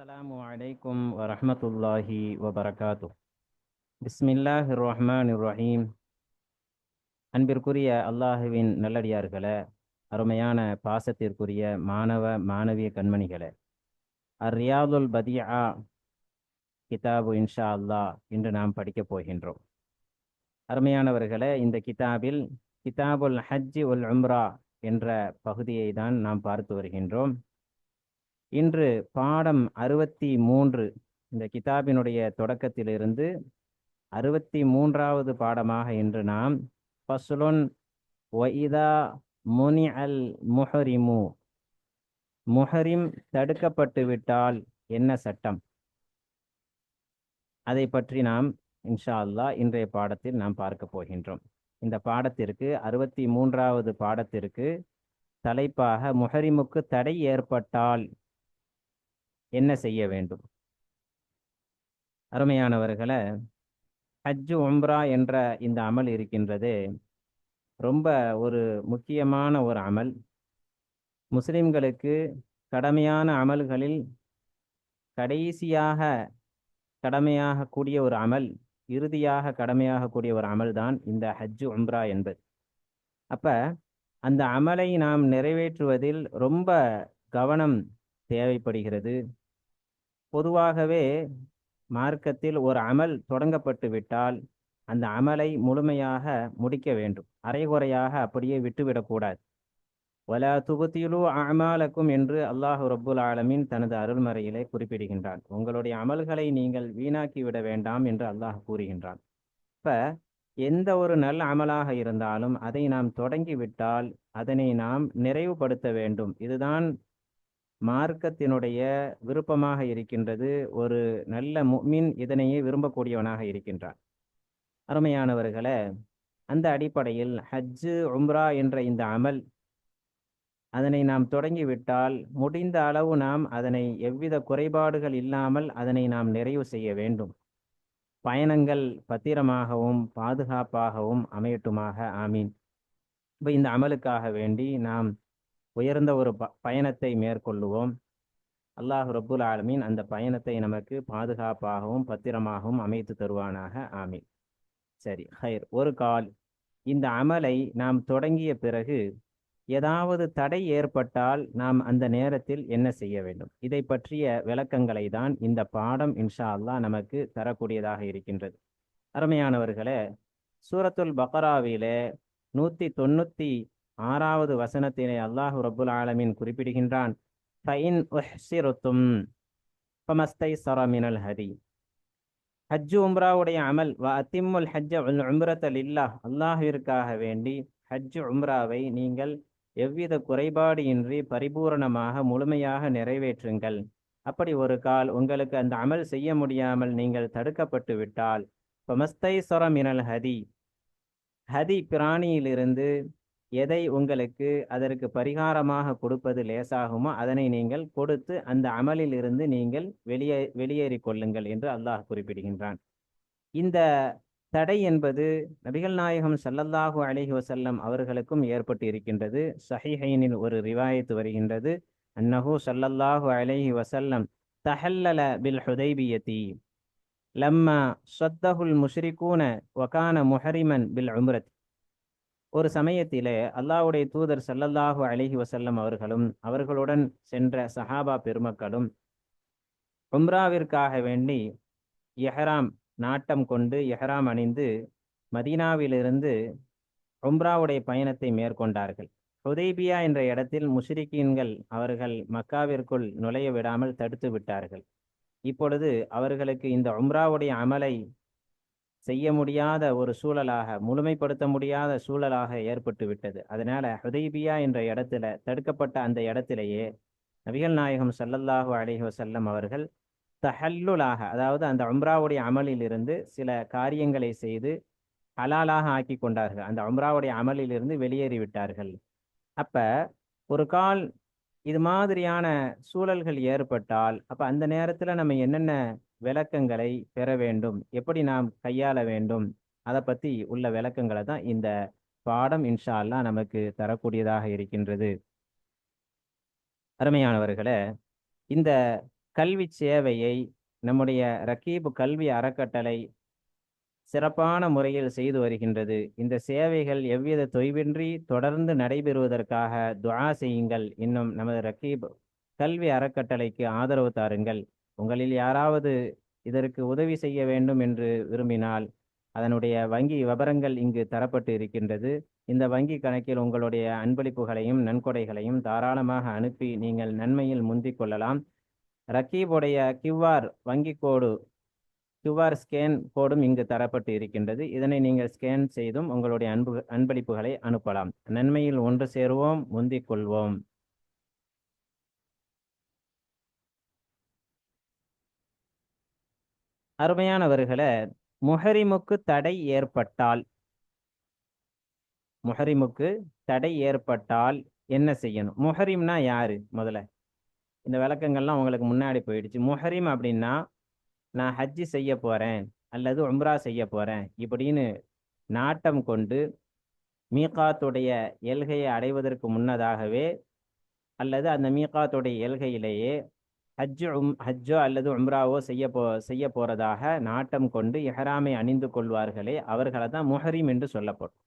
السلام عليكم ورحمة الله وبركاته بسم الله الرحمن الرحيم அன்பிற்குரிய அல்லாஹுவின் நல்லடியார்களே அருமையான பாசத்திற்குரிய மாணவ மாணவிய கண்மணிகளே அர் ரியாதுல் பதியா கிதாபு இன்ஷா அல்லாஹ் இன்று நாம் படிக்கப் போகின்றோம் அருமையானவர்களே இந்த கிதாபில் கிதாபுல் ஹஜ்ஜி உல் உம்ரா என்ற பகுதியை தான் நாம் பார்த்து வருகின்றோம் இன்று பாடம் அறுபத்தி மூன்று இந்த கிதாபினுடைய தொடக்கத்திலிருந்து அறுபத்தி மூன்றாவது பாடமாக இன்று நாம் பசுலுன் ஒய்தா முனி அல் முஹரிமு. முஹரிம் தடுக்கப்பட்டு விட்டால் என்ன சட்டம்? அதை பற்றி நாம் இன்ஷா அல்லாஹ் இன்றைய பாடத்தில் நாம் பார்க்க போகின்றோம். இந்த பாடத்திற்கு அறுபத்தி மூன்றாவது பாடத்திற்கு தலைப்பாக முஹரிமுக்கு தடை ஏற்பட்டால் என்ன செய்ய வேண்டும்? அருமையானவர்களை ஹஜ்ஜு உம்ரா என்ற இந்த அமல் இருக்கின்றது. ரொம்ப ஒரு முக்கியமான ஒரு அமல். முஸ்லிம்களுக்கு கடமையான அமல்களில் கடைசியாக கடமையாக கூடிய ஒரு அமல் இறுதியாக கடமையாக கூடிய ஒரு அமல் தான் இந்த ஹஜ்ஜு உம்ரா என்பது. அப்ப அந்த அமலை நாம் நிறைவேற்றுவதில் ரொம்ப கவனம் தேவைப்படுகிறது. பொதுவாகவே மார்க்கத்தில் ஒரு அமல் தொடங்கப்பட்டு விட்டால் அந்த அமலை முழுமையாக முடிக்க வேண்டும். அரைகுறையாக அப்படியே விட்டுவிடக்கூடாது வலா துபத்திலு அமாலக்கும் என்று அல்லாஹு ரப்புல் ஆலமின் தனது அருள்மறையிலே குறிப்பிடுகின்றான். உங்களுடைய அமல்களை நீங்கள் வீணாக்கி விட வேண்டாம் என்று அல்லாஹ் கூறுகின்றான். இப்ப எந்த ஒரு நல்ல அமலாக இருந்தாலும் அதை நாம் தொடங்கிவிட்டால் அதனை நாம் நிறைவுபடுத்த வேண்டும். இதுதான் மார்க்கத்தினுடைய விருப்பமாக இருக்கின்றது ஒரு நல்ல முமின் இதனையே விரும்பக்கூடியவனாக இருக்கின்றான். அருமையானவர்களே அந்த அடிப்படையில் ஹஜ்ஜு உம்ரா என்ற இந்த அமல் அதனை நாம் தொடங்கிவிட்டால் முடிந்த அளவு நாம் அதனை எவ்வித குறைபாடுகள் இல்லாமல் அதனை நாம் நிறைவு செய்ய வேண்டும். பயணங்கள் பத்திரமாகவும் பாதுகாப்பாகவும் அமையட்டுமாக. ஆமீன். இப்போ இந்த அமலுக்காக வேண்டி நாம் உயர்ந்த ஒரு ப பயணத்தை மேற்கொள்ளுவோம். அல்லாஹ் ரபுல் ஆலமீன் அந்த பயணத்தை நமக்கு பாதுகாப்பாகவும் பத்திரமாகவும் அமைத்து தருவானாக. ஆமீன். சரி ஹைர். ஒரு கால். இந்த அமலை நாம் தொடங்கிய பிறகு ஏதாவது தடை ஏற்பட்டால் நாம் அந்த நேரத்தில் என்ன செய்ய வேண்டும்? இதை பற்றிய விளக்கங்களை தான் இந்த பாடம் இன்ஷா அல்லா நமக்கு தரக்கூடியதாக இருக்கின்றது. அருமையானவர்களே சூரத்துல் பக்ராவிலே நூற்றி தொண்ணூற்றி ஆறாவது வசனத்திலே அல்லாஹு ரபுல் ஆலமின் குறிப்பிடுகின்றான். ஹதி. ஹஜ்ஜு உம்ராவுடைய அமல் வ அத்திம்முல் ஹஜ்ஜ உம்ரத்தல் இல்லா அல்லாஹிற்காக வேண்டி ஹஜ்ஜு உம்ராவை நீங்கள் எவ்வித குறைபாடு இன்றி பரிபூரணமாக முழுமையாக நிறைவேற்றுங்கள். அப்படி ஒரு கால் உங்களுக்கு அந்த அமல் செய்ய முடியாமல் நீங்கள் தடுக்கப்பட்டு விட்டால் பமஸ்தை சொரமினல் ஹதி. ஹதி பிராணியிலிருந்து எதை உங்களுக்கு அதற்கு பரிகாரமாக கொடுப்பது லேசாகுமோ அதனை நீங்கள் கொடுத்து அந்த அமலில் இருந்து நீங்கள் வெளியே வெளியேறி கொள்ளுங்கள் என்று அல்லாஹ் குறிப்பிடுகின்றான். இந்த தடை என்பது நபிகள் நாயகம் சல்லல்லாஹு அலிஹி வசல்லம் அவர்களுக்கும் ஏற்பட்டு இருக்கின்றது. சஹிஹைனில் ஒரு ரிவாயத்து வருகின்றது. அன்னஹு சல்லல்லாஹு அலிஹி வசல்லம் தஹல்லல பில் ஹுதைபியத்தி லம்மா சொத்தஹுல் முஷ்ரிகூன வகான முஹரிமன் பில் உம்ரத். ஒரு சமயத்திலே அல்லாவுடைய தூதர் சல்லல்லாஹு அலிஹி வசல்லம் அவர்களும் அவர்களுடன் சென்ற சஹாபா பெருமக்களும் உம்ராவிற்காக வேண்டி எஹராம் நாட்டம் கொண்டு எஹராம் அணிந்து மதீனாவிலிருந்து உம்ராவுடைய பயணத்தை மேற்கொண்டார்கள். ஹுதைபியா என்ற இடத்தில் முஷ்ரிக்கீன்கள் அவர்கள் மக்காவிற்குள் நுழைய விடாமல் தடுத்து விட்டார்கள். இப்பொழுது அவர்களுக்கு இந்த உம்ராவுடைய அமலை செய்ய முடியாத ஒரு சூழலாக முழுமைப்படுத்த முடியாத சூழலாக ஏற்பட்டு விட்டது. அதனால ஹுதைபியா என்ற இடத்துல தடுக்கப்பட்ட அந்த இடத்திலேயே நபிகள் நாயகம் சல்லல்லாஹு அலிஹி வசல்லம் அவர்கள் தஹல்லுலாக அதாவது அந்த உம்ராவுடைய அமலிலிருந்து சில காரியங்களை செய்து ஹலாலாக ஆக்கி கொண்டார்கள். அந்த உம்ராவுடைய அமலிலிருந்து வெளியேறிவிட்டார்கள் வெளியேறி விட்டார்கள். அப்ப ஒரு கால் இது மாதிரியான சூழல்கள் ஏற்பட்டால் அப்ப அந்த நேரத்துல நம்ம என்னென்ன விளக்கங்களை பெற வேண்டும். எப்படி நாம் கையாள வேண்டும்? அதை பத்தி உள்ள விளக்கங்களை தான் இந்த பாடம் இன்ஷா அல்லா நமக்கு தரக்கூடியதாக இருக்கின்றது. அருமையானவர்களே இந்த கல்வி சேவையை நம்முடைய ரக்கீப் கல்வி அறக்கட்டளை சிறப்பான முறையில் செய்து வருகின்றது. இந்த சேவைகள் எவ்வித தொய்வின்றி தொடர்ந்து நடைபெறுவதற்காக துவா செய்யுங்கள். இன்னும் நமது ரக்கீப் கல்வி அறக்கட்டளைக்கு ஆதரவு தாருங்கள். உங்களில் யாராவது இதற்கு உதவி செய்ய வேண்டும் என்று விரும்பினால் அதனுடைய வங்கி விவரங்கள் இங்கு தரப்பட்டு இருக்கின்றது. இந்த வங்கி கணக்கில் உங்களுடைய அன்பளிப்புகளையும் நன்கொடைகளையும் தாராளமாக அனுப்பி நீங்கள் நன்மையில் முந்திக் கொள்ளலாம். ரக்கீபுடைய கியூஆர் வங்கி கோடு கியூஆர் ஸ்கேன் கோடும் இங்கு தரப்பட்டு இருக்கின்றது. இதனை நீங்கள் ஸ்கேன் செய்தும் உங்களுடைய அன்பு அன்பளிப்புகளை அனுப்பலாம். நன்மையில் ஒன்று சேருவோம் முந்திக் கொள்வோம். அருமையானவர்களை முஹரிமுக்கு தடை ஏற்பட்டால் முஹரிமுக்கு தடை ஏற்பட்டால் என்ன செய்யணும்? முஹரிம்னா யாரு முதல்ல? இந்த விளக்கங்கள்லாம் உங்களுக்கு முன்னாடி போயிடுச்சு. முஹரிம் அப்படின்னா நான் ஹஜ்ஜி செய்ய போறேன் அல்லது உம்ரா செய்ய போறேன் இப்படின்னு நாட்டம் கொண்டு மீகாத்துடைய எல்கையை அடைவதற்கு முன்னதாகவே அல்லது அந்த மீகாத்துடைய எல்கையிலேயே ஹஜ் உம் ஹஜ்ஜோ அல்லது உம்ராவோ செய்ய போ செய்ய போறதாக நாட்டம் கொண்டு இஹராமை அணிந்து கொள்வார்களே அவர்களை தான் முஹரிம் என்று சொல்லப்படும்.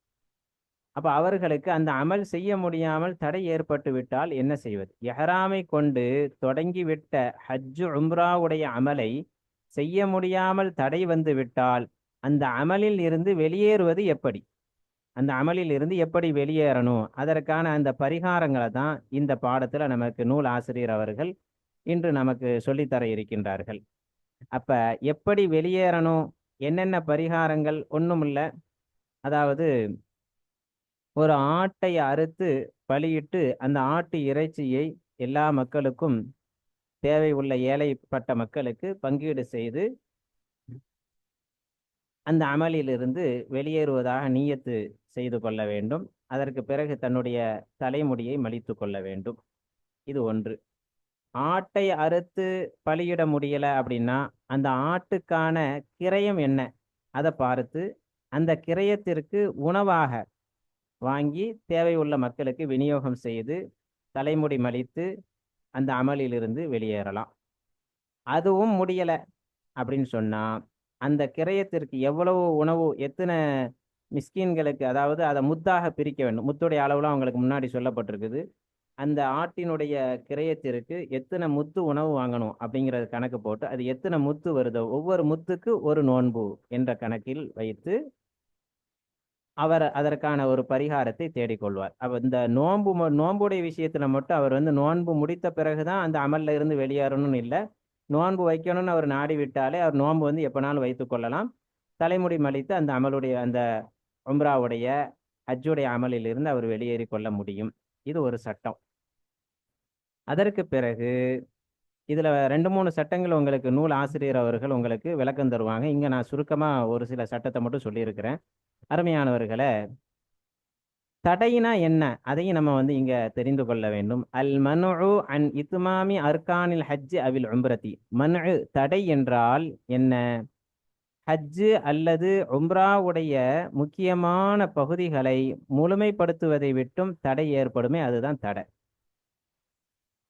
அப்ப அவர்களுக்கு அந்த அமல் செய்ய முடியாமல் தடை ஏற்பட்டு விட்டால் என்ன செய்வது? எஹராமை கொண்டு தொடங்கிவிட்ட ஹஜ்ஜு உம்ராவுடைய அமலை செய்ய முடியாமல் தடை வந்து விட்டால் அந்த அமலில் இருந்து வெளியேறுவது எப்படி? அந்த அமலில் இருந்து எப்படி வெளியேறணும்? அதற்கான அந்த பரிகாரங்களை தான் இந்த பாடத்துல நமக்கு நூல் ஆசிரியர் அவர்கள் இன்று நமக்கு சொல்லித்தர இருக்கின்றார்கள். அப்ப எப்படி வெளியேறணும்? என்னென்ன பரிகாரங்கள்? ஒண்ணுமில்ல. அதாவது ஒரு ஆட்டை அறுத்து பலியிட்டு அந்த ஆட்டு இறைச்சியை எல்லா மக்களுக்கும் தேவை உள்ள ஏழைப்பட்ட மக்களுக்கு பங்கீடு செய்து அந்த அமலிலிருந்து வெளியேறுவதாக நீயத்து செய்து கொள்ள வேண்டும். அதற்கு பிறகு தன்னுடைய தலைமுடியை மலித்து கொள்ள வேண்டும். இது ஒன்று. ஆட்டை அறுத்து பலியிட முடியல அப்படின்னா அந்த ஆட்டுக்கான கிரயம் என்ன? அதை பார்த்து அந்த கிரயத்திற்கு உணவாக வாங்கி தேவையுள்ள மக்களுக்கு விநியோகம் செய்து தலைமுடி மலித்து அந்த அமலிலிருந்து வெளியேறலாம். அதுவும் முடியலை அப்படின்னு சொன்னால் அந்த கிரயத்திற்கு எவ்வளவு உணவு எத்தனை மிஸ்கீன்களுக்கு அதாவது அதை முத்தாக பிரிக்க வேண்டும். முத்துடைய அளவுலாம் அவங்களுக்கு முன்னாடி சொல்லப்பட்டிருக்குது. அந்த ஆட்டினுடைய கிரயத்திற்கு எத்தனை முத்து உணவு வாங்கணும் அப்படிங்கிறது கணக்கு போட்டு அது எத்தனை முத்து வருதோ ஒவ்வொரு முத்துக்கு ஒரு நோன்பு என்ற கணக்கில் வைத்து அவர் அதற்கான ஒரு பரிகாரத்தை தேடிக்கொள்வார். அவர் இந்த நோன்பு ம- நோன்புடைய விஷயத்துல மட்டும் அவர் வந்து நோன்பு முடித்த பிறகுதான் அந்த அமல்ல இருந்து வெளியேறணும்னு இல்லை. நோன்பு வைக்கணும்னு அவர் நாடி விட்டாலே அவர் நோன்பு வந்து எப்பனாலும் வைத்து கொள்ளலாம். தலைமுடி மலித்து அந்த அமலுடைய அந்த உம்ராவுடைய ஹஜ்ஜுடைய அமலில் இருந்து அவர் வெளியேறி கொள்ள முடியும். இது ஒரு சட்டம். அதற்கு பிறகு இதில் ரெண்டு மூணு சட்டங்கள் உங்களுக்கு நூல் ஆசிரியர் அவர்கள் உங்களுக்கு விளக்கம் தருவாங்க. இங்கே நான் சுருக்கமாக ஒரு சில சட்டத்தை மட்டும் சொல்லியிருக்கிறேன். அருமையானவர்களை தடையினா என்ன? அதையும் நம்ம வந்து இங்கே தெரிந்து கொள்ள வேண்டும். அல் மனு அன் இத்மாமி அர்கானில் ஹஜ் அவில் உம்ரத்தி மனு தடை என்றால் என்ன? ஹஜ்ஜு அல்லது உம்ராவுடைய முக்கியமான பகுதிகளை முழுமைப்படுத்துவதை விட்டும் தடை ஏற்படுமே அதுதான் தடை.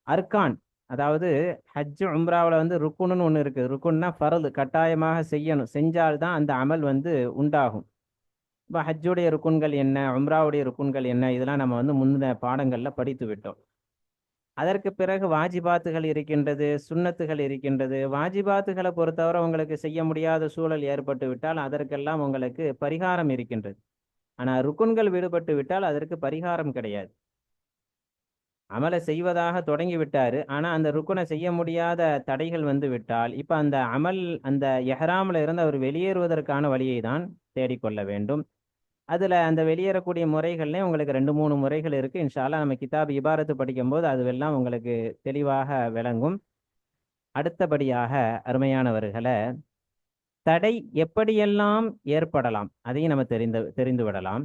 அர்கான் அதாவது ஹஜ் உம்ராவில் வந்து ருக்குன்னு ஒன்று இருக்குது ருக்குன்னா ஃபரது கட்டாயமாக செய்யணும். செஞ்சால்தான் அந்த அமல் வந்து உண்டாகும். இப்போ ஹஜ்ஜுடைய ருக்குன்கள் என்ன உம்ராவுடைய ருக்குன்கள் என்ன இதெல்லாம் நம்ம வந்து முந்தின பாடங்களில் படித்து விட்டோம். அதற்கு பிறகு வாஜிபாத்துகள் இருக்கின்றது சுண்ணத்துகள் இருக்கின்றது. வாஜிபாத்துகளை பொறுத்தவரை உங்களுக்கு செய்ய முடியாத சூழல் ஏற்பட்டு விட்டால் அதற்கெல்லாம் உங்களுக்கு பரிகாரம் இருக்கின்றது. ஆனால் ருக்குன்கள் விடுபட்டு விட்டால் அதற்கு பரிகாரம் கிடையாது. அமலை செய்வதாக தொடங்கி விட்டாரு ஆனா அந்த ருக்குனை செய்ய முடியாத தடைகள் வந்து விட்டால் இப்ப அந்த அமல் அந்த எஹராமில் இருந்து அவர் வெளியேறுவதற்கான வழியை தான் தேடிக்கொள்ள வேண்டும். அதுல அந்த வெளியேறக்கூடிய முறைகள்ல உங்களுக்கு ரெண்டு மூணு முறைகள் இருக்கு. இன்ஷால்லா நம்ம கிதாப் இபாரத்து படிக்கும்போது அதுவெல்லாம் உங்களுக்கு தெளிவாக விளங்கும். அடுத்தபடியாக அருமையானவர்களை தடை எப்படியெல்லாம் ஏற்படலாம்? அதையும் நம்ம தெரிந்து தெரிந்து விடலாம்.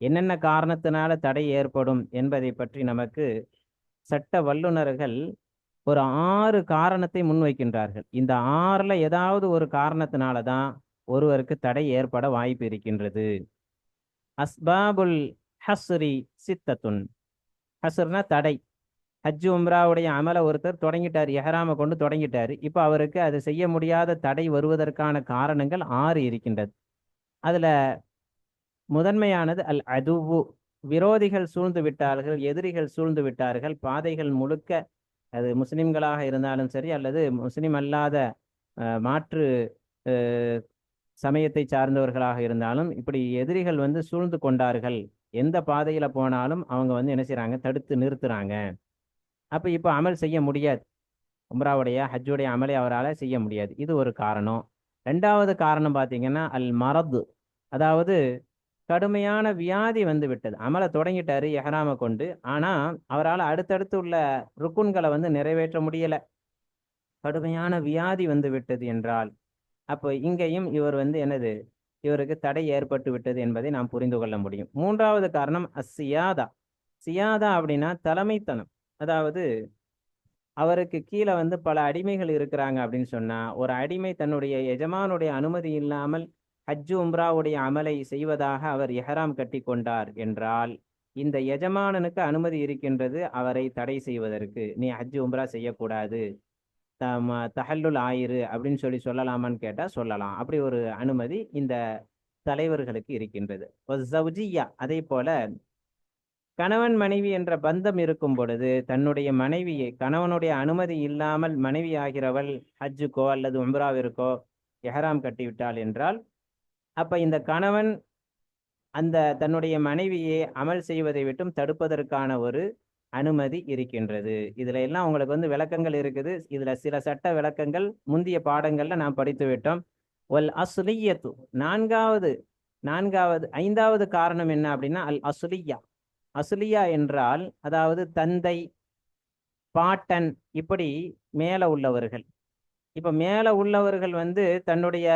என்னென்ன காரணத்தினால தடை ஏற்படும் என்பதை பற்றி நமக்கு சட்ட வல்லுநர்கள் ஒரு ஆறு காரணத்தை முன்வைக்கின்றார்கள். இந்த ஆறுல ஏதாவது ஒரு காரணத்தினால தான் ஒருவருக்கு தடை ஏற்பட வாய்ப்பு இருக்கின்றது. அஸ்பாபுல் ஹஸ்ரி சித்தத்துன். ஹசுர்னா தடை. ஹஜ் உம்ராவுடைய அமலை ஒருத்தர் தொடங்கிட்டார் எஹராமை கொண்டு தொடங்கிட்டார். இப்போ அவருக்கு அது செய்ய முடியாத தடை வருவதற்கான காரணங்கள் ஆறு இருக்கின்றது. அதில் முதன்மையானது அல் அதுவு. விரோதிகள் சூழ்ந்து விட்டார்கள் எதிரிகள் சூழ்ந்து விட்டார்கள் பாதைகள் முழுக்க அது முஸ்லிம்களாக இருந்தாலும் சரி அல்லது முஸ்லிம் அல்லாத மாற்று சமயத்தை சார்ந்தவர்களாக இருந்தாலும் இப்படி எதிரிகள் வந்து சூழ்ந்து கொண்டார்கள். எந்த பாதையில போனாலும் அவங்க வந்து என்ன செய்கிறாங்க தடுத்து நிறுத்துறாங்க. அப்ப இப்போ அமல் செய்ய முடியாது. உம்ராவுடைய ஹஜ்ஜுடைய அமலை அவரால் செய்ய முடியாது. இது ஒரு காரணம். ரெண்டாவது காரணம் பார்த்தீங்கன்னா அல் மரது. அதாவது கடுமையான வியாதி வந்து விட்டது. அமலை தொடங்கிட்டாரு எஹராம கொண்டு. ஆனா அவரால் அடுத்தடுத்து உள்ள ருக்குன்களை வந்து நிறைவேற்ற முடியல. கடுமையான வியாதி வந்து விட்டது என்றால் அப்போ இங்கேயும் இவர் வந்து என்னது? இவருக்கு தடை ஏற்பட்டு விட்டது என்பதை நாம் புரிந்து கொள்ள முடியும். மூன்றாவது காரணம் அசியாதா சியாதா அப்படின்னா தலைமைத்தனம். அதாவது அவருக்கு கீழே வந்து பல அடிமைகள் இருக்கிறாங்க அப்படின்னு சொன்னா ஒரு அடிமை தன்னுடைய எஜமானுடைய அனுமதி இல்லாமல் ஹஜ்ஜு உம்ராவுடைய அமலை செய்வதாக அவர் எஹராம் கட்டி கொண்டார் என்றால் இந்த எஜமானனுக்கு அனுமதி இருக்கின்றது அவரை தடை செய்வதற்கு. நீ ஹஜ்ஜு உம்ரா செய்யக்கூடாது. தம தஹல்லுல் ஆயிரு அப்படின்னு சொல்லி சொல்லலாமான்னு கேட்டால் சொல்லலாம். அப்படி ஒரு அனுமதி இந்த தலைவர்களுக்கு இருக்கின்றது. ஜவுஜியா அதே போல கணவன் மனைவி என்ற பந்தம் இருக்கும் பொழுது தன்னுடைய மனைவியை கணவனுடைய அனுமதி இல்லாமல் மனைவி ஆகிறவள் ஹஜ்ஜுக்கோ அல்லது உம்ராவிற்கோ எஹராம் கட்டிவிட்டாள் என்றால் அப்ப இந்த கணவன் அந்த தன்னுடைய மனைவியை அமல் செய்வதை விட்டும் தடுப்பதற்கான ஒரு அனுமதி இருக்கின்றது. இதுல எல்லாம் உங்களுக்கு வந்து விளக்கங்கள் இருக்குது. இதுல சில சட்ட விளக்கங்கள் முந்தைய பாடங்கள்ல நாம் படித்து விட்டோம். ஒல் அசுலியத்து நான்காவது நான்காவது ஐந்தாவது காரணம் என்ன அப்படின்னா அல் அசுலியா அசுலியா என்றால் அதாவது தந்தை பாட்டன் இப்படி மேல உள்ளவர்கள். இப்ப மேல உள்ளவர்கள் வந்து தன்னுடைய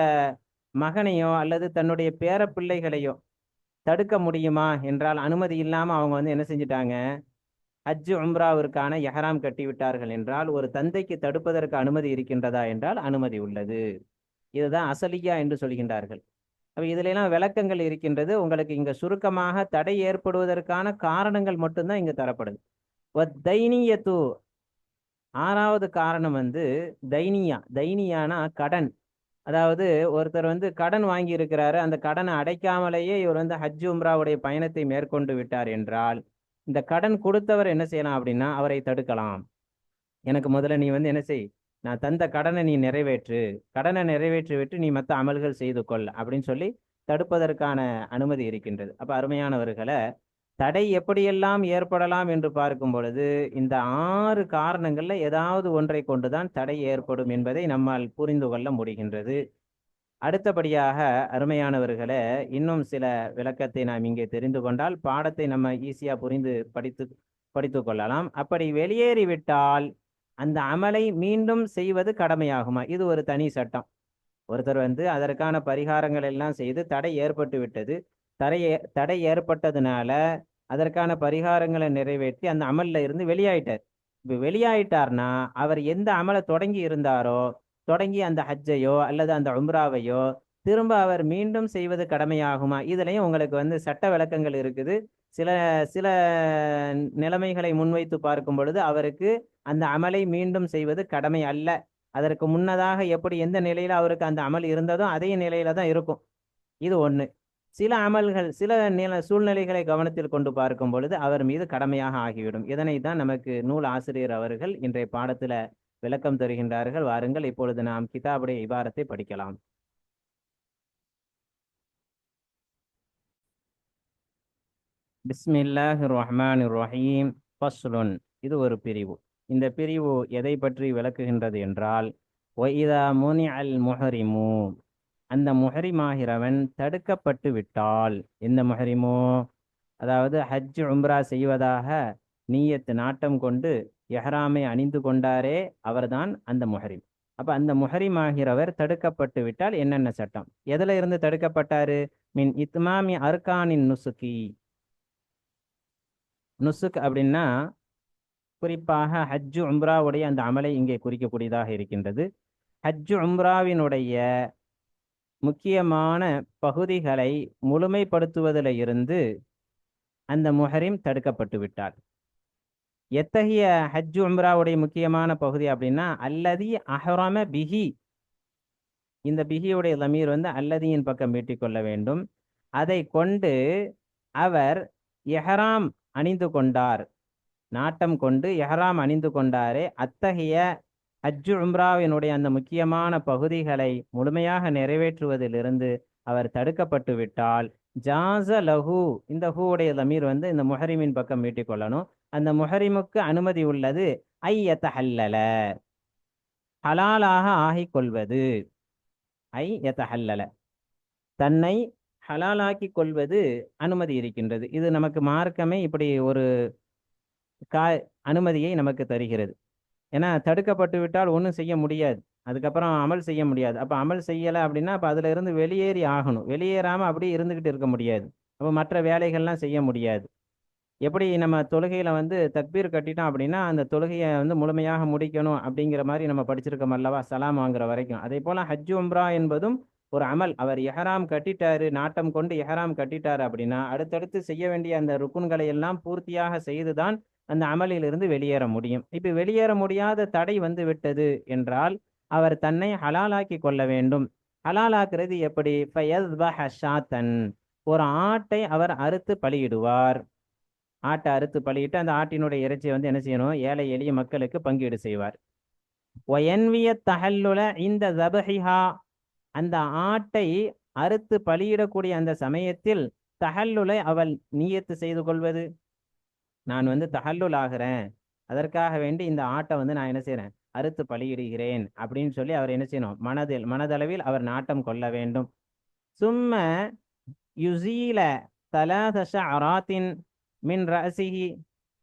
மகனையோ அல்லது தன்னுடைய பேர பிள்ளைகளையோ தடுக்க முடியுமா என்றால் அனுமதி இல்லாம அவங்க வந்து என்ன செஞ்சிட்டாங்க? ஹஜ் உம்ராவிற்கான எஹராம் கட்டி விட்டார்கள் என்றால் ஒரு தந்தைக்கு தடுப்பதற்கு அனுமதி இருக்கின்றதா என்றால் அனுமதி உள்ளது. இதுதான் அசலியா என்று சொல்கின்றார்கள். அப்போ இதுல எல்லாம் விளக்கங்கள் இருக்கின்றது. உங்களுக்கு இங்க சுருக்கமாக தடை ஏற்படுவதற்கான காரணங்கள் மட்டும்தான் இங்க தரப்படுது. தைனியத்து. ஆறாவது காரணம் வந்து தைனியா. தைனியானா கடன். அதாவது ஒருத்தர் வந்து கடன் வாங்கி இருக்கிறாரு அந்த கடனை அடைக்காமலேயே இவர் வந்து ஹஜ் உம்ராவுடைய பயணத்தை மேற்கொண்டு விட்டார் என்றால் இந்த கடன் கொடுத்தவர் என்ன செய்யலாம் அப்படின்னா அவரை தடுக்கலாம். எனக்கு முதல்ல நீ வந்து என்ன செய் நான் தந்த கடனை நீ நிறைவேற்று கடனை நிறைவேற்றி விட்டு நீ மற்ற அமல்கள் செய்து கொள் அப்படின்னு சொல்லி தடுப்பதற்கான அனுமதி இருக்கின்றது. அப்போ அருமையானவர்களை தடை எப்படியெல்லாம் ஏற்படலாம் என்று பார்க்கும் பொழுது இந்த ஆறு காரணங்கள்ல ஏதாவது ஒன்றை கொண்டுதான் தடை ஏற்படும் என்பதை நம்மால் புரிந்து கொள்ள முடிகின்றது. அடுத்தபடியாக அருமையானவர்களே இன்னும் சில விளக்கத்தை நாம் இங்கே தெரிந்து கொண்டால் பாடத்தை நம்ம ஈஸியா புரிந்து படித்து படித்து கொள்ளலாம். அப்படி வெளியேறிவிட்டால் அந்த அமலை மீண்டும் செய்வது கடமையாகுமா? இது ஒரு தனி சட்டம். ஒருத்தர் வந்து அதற்கான பரிகாரங்கள் எல்லாம் செய்து தடை ஏற்பட்டு விட்டது. தடை தடை ஏற்பட்டதுனால அதற்கான பரிகாரங்களை நிறைவேற்றி அந்த அமலில் இருந்து வெளியாயிட்டார். இப்போ வெளியாயிட்டார்னா அவர் எந்த அமலை தொடங்கி இருந்தாரோ தொடங்கி அந்த ஹஜ்ஜையோ அல்லது அந்த உம்ராவையோ திரும்ப அவர் மீண்டும் செய்வது கடமையாகுமா? இதுலையும் உங்களுக்கு வந்து சட்ட விளக்கங்கள் இருக்குது. சில சில நிலைமைகளை முன்வைத்து பார்க்கும் பொழுது அவருக்கு அந்த அமலை மீண்டும் செய்வது கடமை அல்ல. அதற்கு முன்னதாக எப்படி எந்த நிலையில அவருக்கு அந்த அமல் இருந்ததோ அதே நிலையில தான் இருக்கும். இது ஒன்று சில அமல்கள் சில நில சூழ்நிலைகளை கவனத்தில் கொண்டு பார்க்கும் பொழுது அவர் மீது கடமையாக ஆகிவிடும். இதனை தான் நமக்கு நூல் ஆசிரியர் அவர்கள் இன்றைய பாடத்துல விளக்கம் தருகின்றார்கள். வாருங்கள் இப்பொழுது நாம் கிதாபுடைய இபாரத்தை படிக்கலாம். பிஸ்மில்லாஹ் ரஹ்மான் ரஹீம் ஃபஸ்லுன். இது ஒரு பிரிவு. இந்த பிரிவு எதை பற்றி விளக்குகின்றது என்றால் ஒய்தா முனி அல் முஹரிமு அந்த முஹரிமாகிறவன் தடுக்கப்பட்டு விட்டால் எந்த முஹரிமோ? அதாவது ஹஜ் உம்ரா செய்வதாக நீயத்து நாட்டம் கொண்டு எஹ்ராமை அணிந்து கொண்டாரே அவர்தான் அந்த முஹரிம். அப்ப அந்த முஹரிமாகிறவர் தடுக்கப்பட்டு விட்டால் என்னென்ன சட்டம்? எதுல இருந்து தடுக்கப்பட்டாரு? மின் இத்மாமி அர்கானின் நுசுகி. நுசுக் அப்படின்னா குறிப்பாக ஹஜ்ஜு உம்ராவுடைய அந்த அமலை இங்கே குறிக்கக்கூடியதாக இருக்கின்றது. ஹஜ்ஜு உம்ராவினுடைய முக்கியமான பகுதிகளை முழுமைப்படுத்துவதில் இருந்து அந்த முஹரிம் தடுக்கப்பட்டு விட்டார். எத்தகைய ஹஜ் உம்ராவுடைய முக்கியமான பகுதி அப்படின்னா அல்லதி அஹ்ரம பிஹி. இந்த பிஹியுடைய லமீர் வந்து அல்லதியின் பக்கம் மீட்டிக்கொள்ள வேண்டும். அதை கொண்டு அவர் எஹராம் அணிந்து கொண்டார். நாட்டம் கொண்டு எஹராம் அணிந்து கொண்டாரே அத்தகைய ஹஜ்ஜு உம்ராவினுடைய அந்த முக்கியமான பகுதிகளை முழுமையாக நிறைவேற்றுவதிலிருந்து அவர் தடுக்கப்பட்டு விட்டால் ஜாச லஹு இந்த ஹூவுடைய தமீர் வந்து இந்த முஹரிமின் பக்கம் மீட்டிக்கொள்ளணும் அந்த முஹரிமுக்கு அனுமதி உள்ளது ஐயத்த ஹல்லல ஹலாலாக ஆகிக் கொள்வது ஐ ஹல்லல தன்னை ஹலாலாக்கி கொள்வது அனுமதி இருக்கின்றது. இது நமக்கு மார்க்கமே இப்படி ஒரு கா அனுமதியை நமக்கு தருகிறது. ஏன்னா தடுக்கப்பட்டு விட்டால் ஒன்றும் செய்ய முடியாது. அதுக்கப்புறம் அமல் செய்ய முடியாது. அப்போ அமல் செய்யலை அப்படின்னா அப்போ அதில் இருந்து வெளியேறி ஆகணும். வெளியேறாமல் அப்படியே இருந்துக்கிட்டு இருக்க முடியாது. அப்போ மற்ற வேலைகள்லாம் செய்ய முடியாது. எப்படி நம்ம தொழுகையில் வந்து தக்பீர் கட்டிட்டோம் அப்படின்னா அந்த தொழுகையை வந்து முழுமையாக முடிக்கணும் அப்படிங்கிற மாதிரி நம்ம படிச்சிருக்கோம் அல்லவா? சலாம் வாங்குற வரைக்கும். அதே போல் ஹஜ் உம்ரா என்பதும் ஒரு அமல். அவர் எஹராம் கட்டிட்டாரு நாட்டம் கொண்டு எஹராம் கட்டிட்டாரு அப்படின்னா அடுத்தடுத்து செய்ய வேண்டிய அந்த ருக்குன்களை எல்லாம் பூர்த்தியாக செய்துதான் அந்த அமலிலிருந்து வெளியேற முடியும். இப்போ வெளியேற முடியாத தடை வந்து விட்டது என்றால் அவர் தன்னை ஹலாலாக்கி கொள்ள வேண்டும். ஹலாலாக்குறது எப்படி? ஷாத்தன். ஒரு ஆட்டை அவர் அறுத்து பலியிடுவார். ஆட்டை அறுத்து பலியிட்டு அந்த ஆட்டினுடைய இறைச்சியை வந்து என்ன செய்யணும்? ஏழை எளிய மக்களுக்கு பங்கீடு செய்வார். ஒயன்விய தகல்லுல இந்த ஜபஹிஹா அந்த ஆட்டை அறுத்து பலியிடக்கூடிய அந்த சமயத்தில் தகல்லுலை அவள் நீயத்து செய்து கொள்வது? நான் வந்து தகல்லுல் ஆகிறேன் அதற்காக வேண்டி இந்த ஆட்டை வந்து நான் என்ன செய்கிறேன் அறுத்து பலியிடுகிறேன் அப்படின்னு சொல்லி அவர் என்ன செய்யணும்? மனதில் மனதளவில் அவர் நாட்டம் கொள்ள வேண்டும். சும்ம யுசீல தலாதஷ அராத்தின் மின் ரசிஹி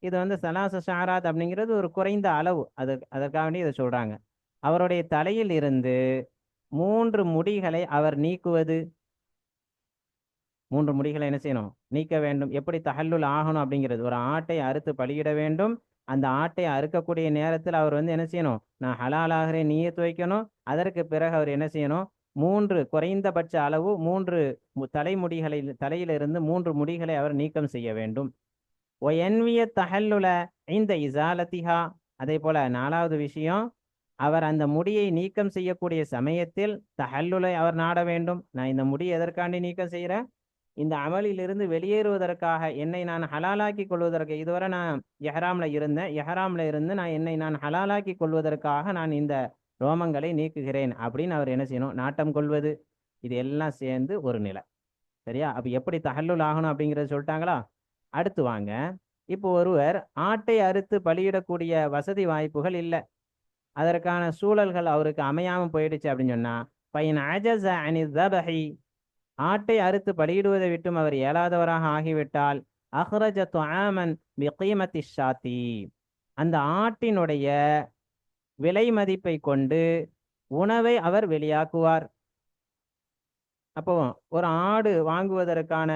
இது வந்து சலாசஷ அராத் அப்படிங்கிறது ஒரு குறைந்த அளவு. அது அதற்காக வேண்டி இதை சொல்கிறாங்க அவருடைய தலையில் இருந்து மூன்று முடிகளை அவர் நீக்குவது. மூன்று முடிகளை என்ன செய்யணும்? நீக்க வேண்டும். எப்படி தகல்லுல் ஆகணும் அப்படிங்கிறது. ஒரு ஆட்டை அறுத்து பலியிட வேண்டும். அந்த ஆட்டை அறுக்கக்கூடிய நேரத்தில் அவர் வந்து என்ன செய்யணும்? நான் ஹலாலாகிறே நீயே துவைக்கணும். அதற்கு பிறகு அவர் என்ன செய்யணும்? மூன்று குறைந்தபட்ச அளவு மூன்று தலைமுடிகளை தலையிலிருந்து மூன்று முடிகளை அவர் நீக்கம் செய்ய வேண்டும். ஒயன்விய தகல்லுல இந்த இசாலத்திஹா. அதே போல நாலாவது விஷயம் அவர் அந்த முடியை நீக்கம் செய்யக்கூடிய சமயத்தில் தஹல்லுலை அவர் நாட வேண்டும். நான் இந்த முடி எதற்காண்டி நீக்கம் செய்கிறேன்? இந்த அமலிலிருந்து வெளியேறுவதற்காக என்னை நான் ஹலாலாக்கி கொள்வதற்கு இதுவரை நான் எஹராமில் இருந்தேன். எஹராமில் இருந்து நான் என்னை நான் ஹலாலாக்கி கொள்வதற்காக நான் இந்த ரோமங்களை நீக்குகிறேன் அப்படின்னு அவர் என்ன செய்யணும்? நாட்டம் கொள்வது. இது எல்லாம் சேர்ந்து ஒரு நிலை. சரியா? அப்போ எப்படி தகல்லுல் ஆகணும் அப்படிங்கிறத சொல்லிட்டாங்களா? அடுத்து வாங்க. இப்போ ஒருவர் ஆட்டை அறுத்து பலியிடக்கூடிய வசதி வாய்ப்புகள் இல்லை. அதற்கான சூழல்கள் அவருக்கு அமையாமல் போயிடுச்சு அப்படின்னு சொன்னால் பையன் அஜஸ் அனி தபஹி ஆட்டை அறுத்து பலியிடுவதை விட்டும் அவர் இயலாதவராக ஆகிவிட்டால் அஹ்ரஜ துவாமன் பிகீமத்தி ஷாத்தி அந்த ஆட்டினுடைய விலை மதிப்பை கொண்டு உணவை அவர் வெளியாக்குவார். அப்போ ஒரு ஆடு வாங்குவதற்கான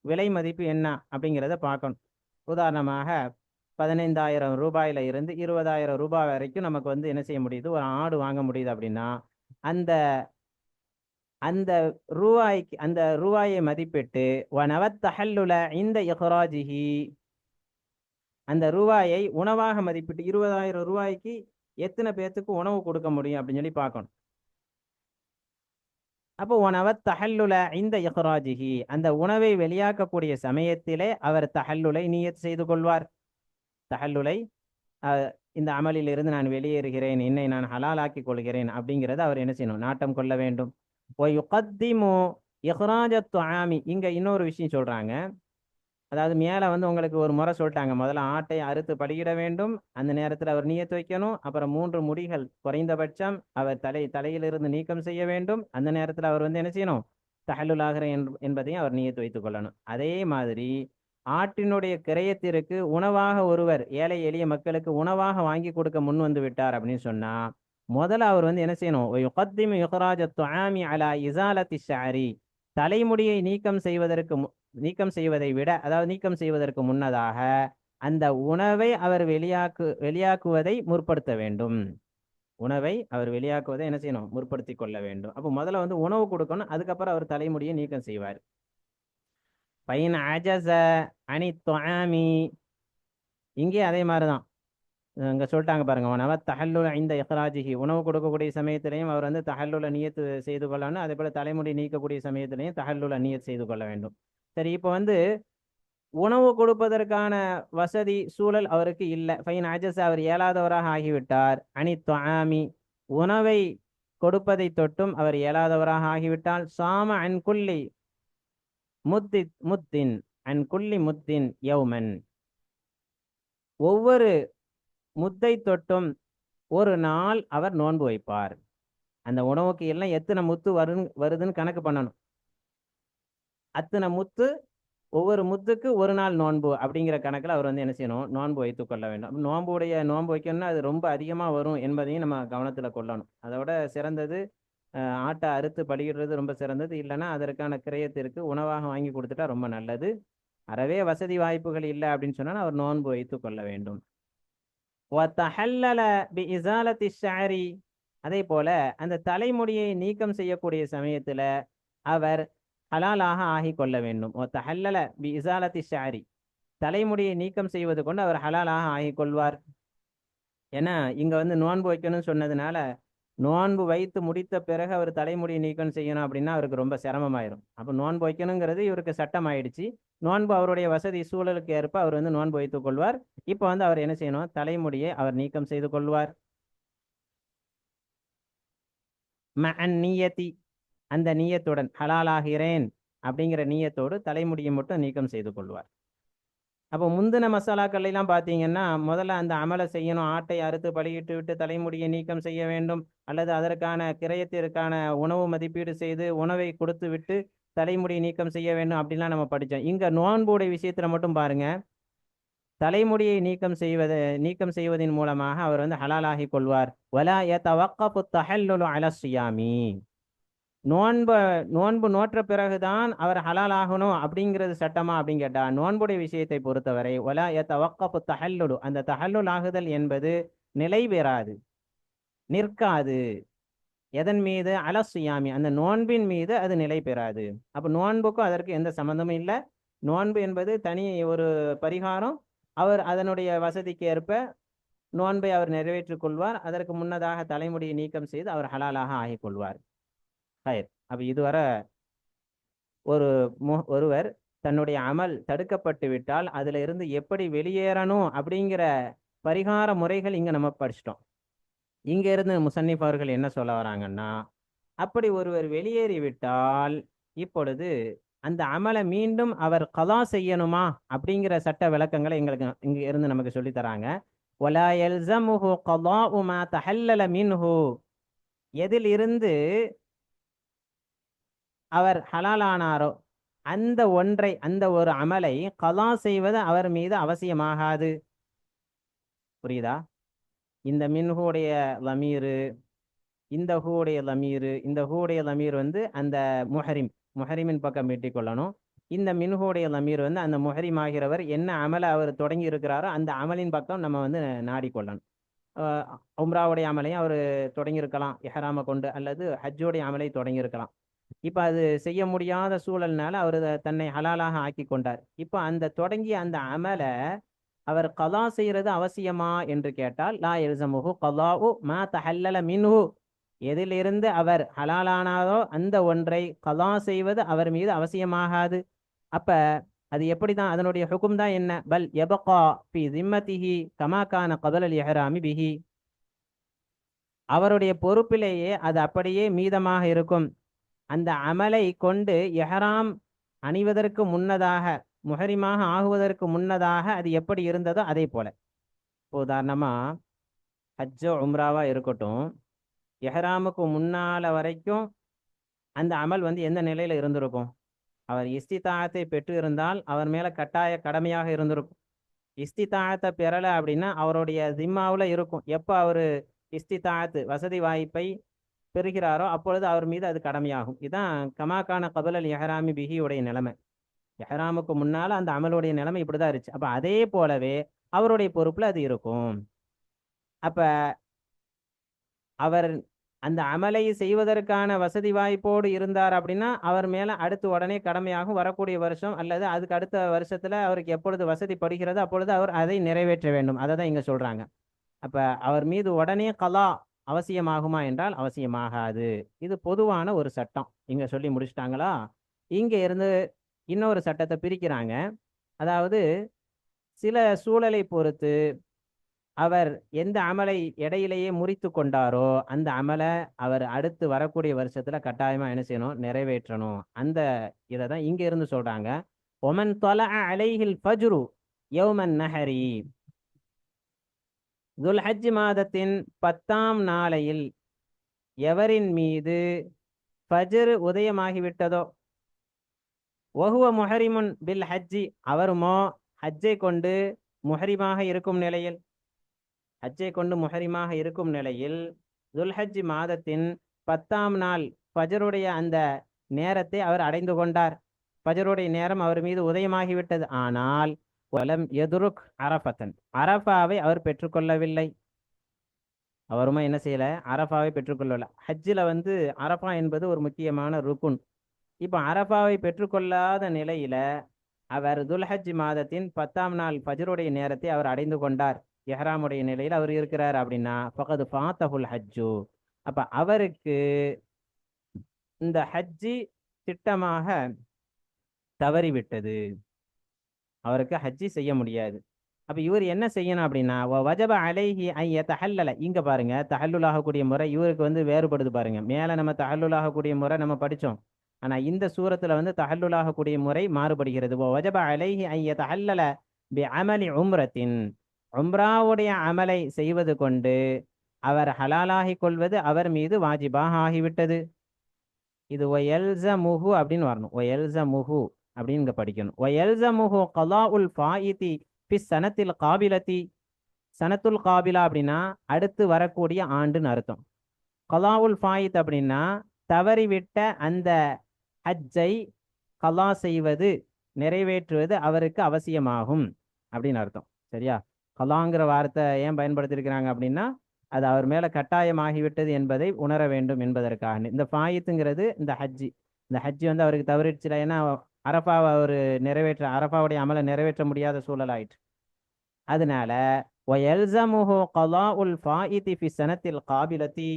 விலை மதிப்பு என்ன அப்படிங்கிறத பார்க்கணும். உதாரணமாக பதினைந்தாயிரம் ரூபாயில இருந்து இருபதாயிரம் ரூபாய் வரைக்கும் நமக்கு வந்து என்ன செய்ய முடியுது? ஒரு ஆடு வாங்க முடியுது அப்படின்னா அந்த அந்த ரூபாய்க்கு அந்த ரூவாயை மதிப்பிட்டு வனவத்தஹல்லுல இந்த இஹ்ராஜிஹி. அந்த ரூபாயை உணவாக மதிப்பிட்டு இருபதாயிரம் ரூபாய்க்கு எத்தனை பேர்த்துக்கு உணவு கொடுக்க முடியும் அப்படின்னு சொல்லி பார்க்கணும். அப்போ உணவத் தஹல்லுல இந்த இஹ்ராஜிஹி. அந்த உணவை வெளியாக்கக்கூடிய சமயத்திலே அவர் தஹல்லுலை நீயத் செய்து கொள்வார். தஹல்லுலை இந்த அமலில் இருந்து நான் வெளியேறுகிறேன் என்னை நான் ஹலாலாக்கி கொள்கிறேன் அப்படிங்கிறத அவர் என்ன செய்யணும்? நாட்டம் கொள்ள வேண்டும். ஒயுகத்திமு இஹ்ராஜத்து ஆமி இங்கே இன்னொரு விஷயம் சொல்கிறாங்க அதாவது மேலே வந்து உங்களுக்கு ஒரு முறை சொல்லிட்டாங்க. முதல்ல ஆட்டை அறுத்து படியிட வேண்டும். அந்த நேரத்தில் அவர் நீயத்து வைக்கணும். அப்புறம் மூன்று முடிகள் குறைந்தபட்சம் அவர் தலை தலையிலிருந்து நீக்கம் செய்ய வேண்டும். அந்த நேரத்தில் அவர் வந்து என்ன செய்யணும்? தகலுலாகிற என்பதையும் அவர் நீயத்து வைத்துக் கொள்ளணும். அதே மாதிரி ஆட்டினுடைய கிரயத்திற்கு உணவாக ஒருவர் ஏழை எளிய மக்களுக்கு உணவாக வாங்கி கொடுக்க முன் வந்து விட்டார் அப்படின்னு சொன்னா முதல்ல அவர் வந்து என்ன செய்யணும்? அலா இசாலத்தி ஷாரி தலைமுடியை நீக்கம் செய்வதற்கு நீக்கம் செய்வதை விட அதாவது நீக்கம் செய்வதற்கு முன்னதாக அந்த உணவை அவர் வெளியாக்கு வெளியாக்குவதை முற்படுத்த வேண்டும். உணவை அவர் வெளியாக்குவதை என்ன செய்யணும்? முற்படுத்தி கொள்ள வேண்டும். அப்போ முதல்ல வந்து உணவு கொடுக்கணும். அதுக்கப்புறம் அவர் தலைமுடியை நீக்கம் செய்வார். பையன் அஜச அனி தொயாமி இங்கே அதே மாதிரி தான் இங்க சொல்லிட்டாங்க பாருங்க உணவ தஹல்லுல இந்த இஹ்ராஜிஹி. உணவு கொடுக்கக்கூடிய சமயத்திலையும் அவர் வந்து தஹல்லுல நியத்து செய்து கொள்ளணும். அதே போல தலைமுடி நீக்கக்கூடிய சமயத்திலையும் தஹல்லுல நியத் செய்து கொள்ள வேண்டும். சரி இப்போ வந்து உணவு கொடுப்பதற்கான வசதி சூழல் அவருக்கு இல்லை. ஃபைன் அஜஸ் அவர் இயலாதவராக ஆகிவிட்டார். அனி துவாமி உணவை கொடுப்பதை தொட்டும் அவர் இயலாதவராக ஆகிவிட்டால் சாம அன் குல்லி முத்தி முத்தின் அன் குல்லி முத்தின் யௌமன். ஒவ்வொரு முத்தை தொட்டும் ஒரு நாள் அவர் நோன்பு வைப்பார். அந்த உணவுக்கு எல்லாம் எத்தனை முத்து வரும் வருதுன்னு கணக்கு பண்ணணும். அத்தனை முத்து ஒவ்வொரு முத்துக்கு ஒரு நாள் நோன்பு அப்படிங்கிற கணக்கில் அவர் வந்து என்ன செய்யணும்? நோன்பு வைத்து கொள்ள வேண்டும். நோன்புடைய நோன்பு வைக்கணும்னா அது ரொம்ப அதிகமாக வரும் என்பதையும் நம்ம கவனத்தில் கொள்ளணும். அதோட சிறந்தது ஆட்டை அறுத்து பலியிடுறது ரொம்ப சிறந்தது. இல்லைன்னா அதற்கான கிரயத்திற்கு உணவாக வாங்கி கொடுத்துட்டா ரொம்ப நல்லது. அறவே வசதி வாய்ப்புகள் இல்லை அப்படின்னு சொன்னால் அவர் நோன்பு வைத்து கொள்ள வேண்டும். ஷாரி அதே போல அந்த தலைமுடியை நீக்கம் செய்யக்கூடிய சமயத்துல அவர் ஹலாலாக ஆகி கொள்ள வேண்டும். ஓ தஹல்லல பி இசாலத்தி ஷாரி தலைமுடியை நீக்கம் செய்வது கொண்டு அவர் ஹலாலாக ஆகி கொள்வார் ஏன்னா இங்க வந்து நோன்பு வைக்கணும்னு சொன்னதுனால நோன்பு வைத்து முடித்த பிறகு அவர் தலைமுடியை நீக்கம் செய்யணும் அப்படின்னா அவருக்கு ரொம்ப சிரமமாயிரும். அப்போ நோன்பு வைக்கணுங்கிறது இவருக்கு சட்டம் ஆயிடுச்சு நோன்பு அவருடைய வசதி சூழலுக்கு ஏற்ப அவர் வந்து நோன்பு வைத்துக் கொள்வார். இப்போ வந்து அவர் என்ன செய்யணும்? தலைமுடியை அவர் நீக்கம் செய்து கொள்வார். நீயத்தி. அந்த நீயத்துடன் ஹலாலாகிறேன் அப்படிங்கிற நீயத்தோடு தலைமுடியை மட்டும் நீக்கம் செய்து கொள்வார். அப்போ முந்தின மசாலாக்கள் எல்லாம் பார்த்தீங்கன்னா முதல்ல அந்த அமலை செய்யணும். ஆட்டை அறுத்து பலியிட்டு விட்டு தலைமுடியை நீக்கம் செய்ய வேண்டும். அல்லது அதற்கான கிரயத்திற்கான உணவு மதிப்பீடு செய்து உணவை கொடுத்து விட்டு தலைமுடியை நீக்கம் செய்ய வேண்டும் அப்படிலாம் நம்ம படித்தோம் இங்கே நோன்புடைய விஷயத்தில் மட்டும் பாருங்க. தலைமுடியை நீக்கம் செய்வது நீக்கம் செய்வதன் மூலமாக அவர் வந்து ஹலாலாகி கொள்வார். வலா யதவக்கஃபு தஹல்லுலு அல அலசியாமி நோன்பு நோன்பு நோற்ற பிறகுதான் அவர் ஹலால் ஆகணும் அப்படிங்கிறது சட்டமா அப்படின்னு கேட்டா நோன்புடைய விஷயத்தை பொறுத்தவரை ஒலா யதவக்கஃபு தஹல்லுலு அந்த தஹல்லுல் ஆகுதல் என்பது நிலை பெறாது நிற்காது. எதன் மீது? அலசியாமி அந்த நோன்பின் மீது அது நிலை பெறாது. அப்போ நோன்புக்கும் அதற்கு எந்த சம்மந்தமும் இல்லை. நோன்பு என்பது தனி ஒரு பரிகாரம். அவர் அதனுடைய வசதிக்கு ஏற்ப நோன்பை அவர் நிறைவேற்றிக் கொள்வார். அதற்கு முன்னதாக தலைமுடியை நீக்கம் செய்து அவர் ஹலாலாக ஆகிக் கொள்வார். ஹயர் அப்போ இதுவரை ஒரு மு- ஒருவர் தன்னுடைய அமல் தடுக்கப்பட்டு விட்டால் அதுல இருந்து எப்படி வெளியேறணும் அப்படிங்கிற பரிகார முறைகள் இங்க நம்ம படிச்சிட்டோம். இங்க இருந்து முசன்னிப் அவர்கள் என்ன சொல்ல வராங்கன்னா அப்படி ஒருவர் வெளியேறி விட்டால் இப்பொழுது அந்த அமலை மீண்டும் அவர் கதா செய்யணுமா? அப்படிங்கிற சட்ட விளக்கங்களை எங்களுக்கு இங்க இருந்து நமக்கு சொல்லி தராங்க. தஹல்லல எதில் இருந்து அவர் ஹலாலானாரோ அந்த ஒன்றை அந்த ஒரு அமலை கலா செய்வது அவர் மீது அவசியமாகாது. புரியுதா? இந்த மின்ஹூடைய லமீரு இந்த ஹூடைய லமீரு இந்த ஹூடைய லமீர் வந்து அந்த முஹரிம் முஹரிமின் பக்கம் வெட்டி கொள்ளணும் இந்த மின்ஹூடைய லமீர் வந்து அந்த முஹரிம் ஆகிறவர் என்ன அமலை அவர் தொடங்கி இருக்கிறாரோ அந்த அமலின் பக்கம் நம்ம வந்து நாடிக்கொள்ளணும். உம்ராவுடைய அமலையும் அவர் தொடங்கியிருக்கலாம் எஹராம கொண்டு அல்லது ஹஜ்ஜோடைய அமலை தொடங்கியிருக்கலாம். இப்போ அது செய்ய முடியாத சூழல்னால அவர் தன்னை ஹலாலாக ஆக்கி கொண்டார் இப்போ அந்த தொடங்கிய அந்த அமலை அவர் கலா செய்யறது அவசியமா என்று கேட்டால் லா எல்சமுஹு கலாஉ மா தஹல்லல மின்ஹு. எதிலிருந்து அவர் ஹலாலானாரோ அந்த ஒன்றை கலா செய்வது அவர் மீது அவசியமாகாது. அப்ப அது எப்படிதான் அதனுடைய ஹுக்கும் தான் என்ன? பல் எபகா பி ஜிம்மதிஹி கமாக்கான கான கதலல் எஹராமி பிஹி. அவருடைய பொறுப்பிலேயே அது அப்படியே மீதமாக இருக்கும். அந்த அமலை கொண்டு எஹராம் அணிவதற்கு முன்னதாக முஹரிமாக ஆகுவதற்கு முன்னதாக அது எப்படி இருந்ததோ அதே போல. இப்போ உதாரணமாக ஹஜ்ஜோ உம்ராவா இருக்கட்டும் எஹராமுக்கு முன்னால வரைக்கும் அந்த அமல் வந்து எந்த நிலையில இருந்திருக்கும்? அவர் இஸ்திதாயத்தை பெற்று இருந்தால் அவர் மேல கட்டாய கடமையாக இருந்திருக்கும். இஸ்திதாயத்தை பெறலை அப்படின்னா அவருடைய ஜிம்மாவில் இருக்கும். எப்போ அவர் இஸ்திதாயத்து வசதி வாய்ப்பை பெறுகிறாரோ அப்பொழுது அவர் மீது அது கடமையாகும். இதுதான் கமாக்கான கபலல் எஹராமி பிஹியுடைய நிலைமை. எஹராமுக்கு முன்னால அந்த அமலுடைய நிலைமை இப்படிதான் இருந்துச்சு. அப்ப அதே போலவே அவருடைய பொறுப்புல அது இருக்கும். அப்ப அவர் அந்த அமலை செய்வதற்கான வசதி வாய்ப்போடு இருந்தார் அப்படின்னா அவர் மேல அடுத்து உடனே கடமையாகும். வரக்கூடிய வருஷம் அல்லது அதுக்கு அடுத்த வருஷத்துல அவருக்கு எப்பொழுது வசதி படுகிறதோ அப்பொழுது அவர் அதை நிறைவேற்ற வேண்டும். அதை தான் இங்க சொல்றாங்க. அப்ப அவர் மீது உடனே கலா அவசியமாகுமா என்றால் அவசியமாகாது. இது பொதுவான ஒரு சட்டம். இங்க சொல்லி முடிச்சிட்டாங்களா? இங்க இருந்து இன்னொரு சட்டத்தை பிரிக்கிறாங்க. அதாவது சில சூழலை பொறுத்து அவர் எந்த அமலை இடையிலேயே முறித்து கொண்டாரோ அந்த அமலை அவர் அடுத்து வரக்கூடிய வருஷத்துல கட்டாயமா என்ன செய்யணும்? நிறைவேற்றணும். அந்த இதை தான் இங்க இருந்து சொல்றாங்க. ஒமன் தொல அலைஹில் ஃபஜ்ரு யௌமன் நஹரி. துல்ஹஜ் மாதத்தின் பத்தாம் நாளையில் எவரின் மீது ஃபஜ்ரு உதயமாகிவிட்டதோ ஒஹுவ முஹரிமுன் பில் ஹஜ்ஜி அவருமோ ஹஜ்ஜை கொண்டு முஹரிமாக இருக்கும் நிலையில் ஹஜ்ஜை கொண்டு முஹரிமாக இருக்கும் நிலையில் துல்ஹஜ் மாதத்தின் பத்தாம் நாள் ஃபஜருடைய அந்த நேரத்தை அவர் அடைந்து கொண்டார். பஜருடைய நேரம் அவர் மீது உதயமாகிவிட்டது. ஆனால் வலம் எதுருக் அரஃபத்தன். அரஃபாவை அவர் பெற்றுக்கொள்ளவில்லை. அவருமா என்ன செய்யல? அரஃபாவை பெற்றுக்கொள்ளல ஹஜ்ஜில் வந்து அரபா என்பது ஒரு முக்கியமான ருக்குன். இப்போ அரஃபாவை பெற்றுக்கொள்ளாத நிலையில அவர் துல்ஹஜ் மாதத்தின் பத்தாம் நாள் ஃபஜருடைய நேரத்தை அவர் அடைந்து கொண்டார். எஹ்ராமுடைய நிலையில் அவர் இருக்கிறார் அப்படின்னா ஃபகது ஃபாத்தஹுல் ஹஜ்ஜு. அப்ப அவருக்கு இந்த ஹஜ்ஜி திட்டமாக தவறிவிட்டது. அவருக்கு ஹஜ்ஜி செய்ய முடியாது. அப்ப இவர் என்ன செய்யணும் அப்படின்னா "வ வஜப அலைஹி ஐய தஹல்லல இங்க பாருங்க தஹல்லுலாகக்கூடிய முறை இவருக்கு வந்து வேறுபடுது பாருங்க. மேலே நம்ம தஹல்லுலாகக்கூடிய முறை நம்ம படித்தோம் ஆனா இந்த சூரத்துல வந்து தஹல்லுலாகக்கூடிய முறை மாறுபடுகிறது. ஓ வஜப அலைஹி ஐய தஹல்லல பி அமலி உம்ரத்தின். உம்ராவுடைய அமலை செய்வது கொண்டு அவர் ஹலாலாகி கொள்வது அவர் மீது வாஜிபாக ஆகிவிட்டது. இது ஒயல்ச முஹு அப்படின்னு வரணும். ஒயல்ச முஹு அப்படின்னு இங்க படிக்கணும். ஒயல்ச முஹு கலா உல் ஃபாயிதி பி சனத்தில் காபிலத்தி சனத்துல் காபிலா அப்படின்னா அடுத்து வரக்கூடிய ஆண்டுன்னு அர்த்தம். கலா உல் ஃபாயித் அப்படின்னா தவறிவிட்ட அந்த ஹஜ்ஜை கலா செய்வது நிறைவேற்றுவது அவருக்கு அவசியமாகும் அப்படின்னு அர்த்தம். சரியா? கலாங்கிற வார்த்தை ஏன் பயன்படுத்தியிருக்கிறாங்க அப்படின்னா அது அவர் மேலே கட்டாயமாகிவிட்டது என்பதை உணர வேண்டும் என்பதற்காக. இந்த ஃபாயித்துங்கிறது இந்த ஹஜ்ஜி. இந்த ஹஜ்ஜி வந்து அவருக்கு தவறிடுச்சுல ஏன்னா அரஃபாவை அவர் நிறைவேற்ற அரஃபாவுடைய அமலை நிறைவேற்ற முடியாத சூழல் ஆயிற்று. அதனால ஒயல்சமுஹோ கலா உல் ஃபாயிதி ஃபி சனத்தில் காபிலத்தி.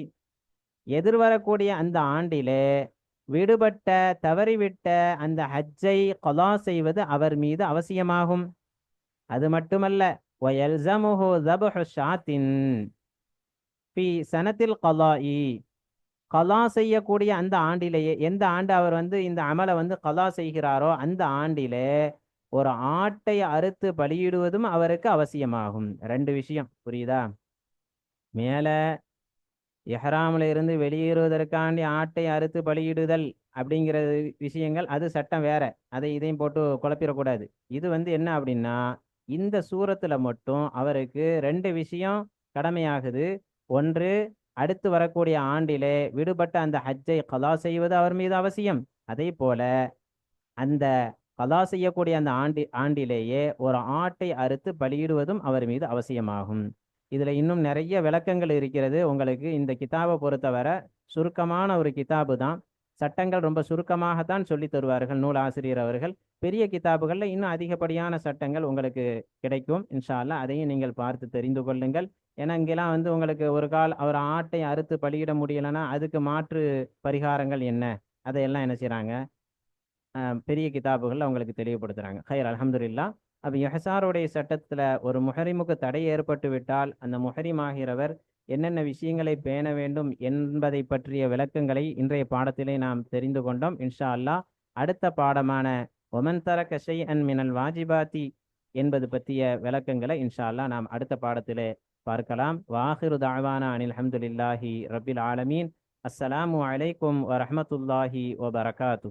எதிர்வரக்கூடிய அந்த ஆண்டிலே விடுபட்ட தவறிவிட்ட அந்த ஹஜ்ஜை கொலா செய்வது அவர் மீது அவசியமாகும். அது மட்டுமல்ல சனத்தில் கலாயி கலா செய்யக்கூடிய அந்த ஆண்டிலேயே எந்த ஆண்டு அவர் வந்து இந்த அமலை வந்து கலா செய்கிறாரோ அந்த ஆண்டிலே ஒரு ஆட்டை அறுத்து பலியிடுவதும் அவருக்கு அவசியமாகும். ரெண்டு விஷயம். புரியுதா? மேலே எஹ்ராமில் இருந்து வெளியேறுவதற்காண்டி ஆட்டை அறுத்து பலியிடுதல் அப்படிங்கிற விஷயங்கள் அது சட்டம் வேற. அதை இதையும் போட்டு குழப்பிடக்கூடாது. இது வந்து என்ன அப்படின்னா இந்த சூரத்தில் மட்டும் அவருக்கு ரெண்டு விஷயம் கடமையாகுது. ஒன்று அடுத்து வரக்கூடிய ஆண்டிலே விடுபட்ட அந்த ஹஜ்ஜை கலா செய்வது அவர் மீது அவசியம். அதே போல அந்த கலா செய்யக்கூடிய அந்த ஆண்டி ஆண்டிலேயே ஒரு ஆட்டை அறுத்து பலியிடுவதும் அவர் மீது அவசியமாகும். இதில் இன்னும் நிறைய விளக்கங்கள் இருக்கிறது. உங்களுக்கு இந்த கிதாபை பொறுத்தவரை சுருக்கமான ஒரு கிதாபு தான். சட்டங்கள் ரொம்ப சுருக்கமாகத்தான் சொல்லி தருவார்கள் நூல் ஆசிரியர் அவர்கள். பெரிய கிதாபுகளில் இன்னும் அதிகப்படியான சட்டங்கள் உங்களுக்கு கிடைக்கும். இன்ஷால்லா அதையும் நீங்கள் பார்த்து தெரிந்து கொள்ளுங்கள். ஏன்னா இங்கெல்லாம் வந்து உங்களுக்கு ஒரு கால் அவர் ஆட்டை அறுத்து பலியிட முடியலைன்னா அதுக்கு மாற்று பரிகாரங்கள் என்ன? அதையெல்லாம் என்ன செய்கிறாங்க பெரிய கிதாபுகளில் அவங்களுக்கு தெளிவுபடுத்துகிறாங்க ஹைர் அலமதுல்லா அப்போ எஹசாருடைய சட்டத்துல ஒரு முஹரிமுக்கு தடை ஏற்பட்டு விட்டால் அந்த முஹரிமாகிறவர் என்னென்ன விஷயங்களை பேண வேண்டும் என்பதை பற்றிய விளக்கங்களை இன்றைய பாடத்திலே நாம் தெரிந்து கொண்டோம். இன்ஷா அல்லாஹ் அடுத்த பாடமான ஒமன் தர கஷை அன் மினல் வாஜிபாத்தி என்பது பற்றிய விளக்கங்களை இன்ஷா அல்லாஹ் நாம் அடுத்த பாடத்திலே பார்க்கலாம். வாஹிரு தாழ்வானா அனில் அஹமதுல்லாஹி ரபில் ஆலமீன் அஸ்ஸலாமு அலைக்கும் ஓ வபரகாத்து